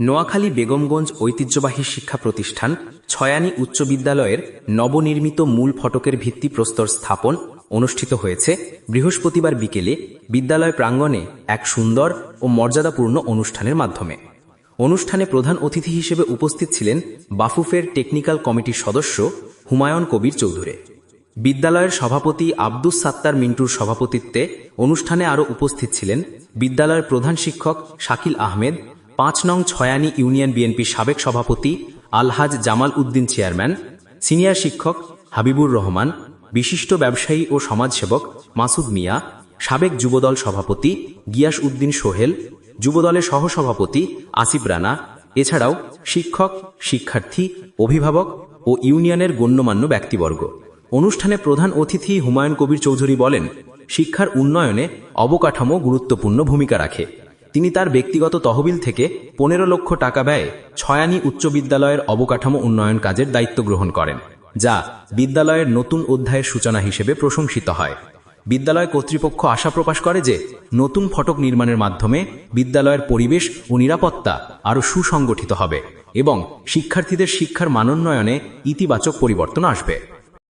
নোয়াখালী বেগমগঞ্জ ঐতিহ্যবাহী শিক্ষা প্রতিষ্ঠান ছয়ানী উচ্চ বিদ্যালয়ের নবনির্মিত মূল ফটকের ভিত্তি প্রস্তর স্থাপন অনুষ্ঠিত হয়েছে বৃহস্পতিবার বিকেলে বিদ্যালয় প্রাঙ্গণে এক সুন্দর ও মর্যাদাপূর্ণ অনুষ্ঠানের মাধ্যমে। অনুষ্ঠানে প্রধান অতিথি হিসেবে উপস্থিত ছিলেন বাফুফের টেকনিক্যাল কমিটির সদস্য হুমায়ুন কবির চৌধুরী। বিদ্যালয়ের সভাপতি আব্দুস সাত্তার মিন্টুর সভাপতিত্বে অনুষ্ঠানে আরও উপস্থিত ছিলেন বিদ্যালয়ের প্রধান শিক্ষক শাকিল আহমেদ পাঁচ নং ছয়ানী ইউনিয়ন বিএনপির সাবেক সভাপতি আলহাজ জামাল উদ্দিন চেয়ারম্যান, সিনিয়র শিক্ষক হাবিবুর রহমান, বিশিষ্ট ব্যবসায়ী ও সমাজসেবক মাসুদ মিয়া, সাবেক যুবদল সভাপতি গিয়াস উদ্দিন সোহেল, যুবদলের সহসভাপতি আসিফ রানা, এছাড়াও শিক্ষক, শিক্ষার্থী, অভিভাবক ও ইউনিয়নের গণ্যমান্য ব্যক্তিবর্গ। অনুষ্ঠানে প্রধান অতিথি হুমায়ুন কবির চৌধুরী বলেন, শিক্ষার উন্নয়নে অবকাঠামো গুরুত্বপূর্ণ ভূমিকা রাখে। তিনি তার ব্যক্তিগত তহবিল থেকে পনেরো লক্ষ টাকা ব্যয়ে ছয়ানী উচ্চ বিদ্যালয়ের অবকাঠামো উন্নয়ন কাজের দায়িত্ব গ্রহণ করেন, যা বিদ্যালয়ের নতুন অধ্যায়ের সূচনা হিসেবে প্রশংসিত হয়। বিদ্যালয় কর্তৃপক্ষ আশা প্রকাশ করে যে নতুন ফটক নির্মাণের মাধ্যমে বিদ্যালয়ের পরিবেশ ও নিরাপত্তা আরও সুসংগঠিত হবে এবং শিক্ষার্থীদের শিক্ষার মানোন্নয়নে ইতিবাচক পরিবর্তন আসবে।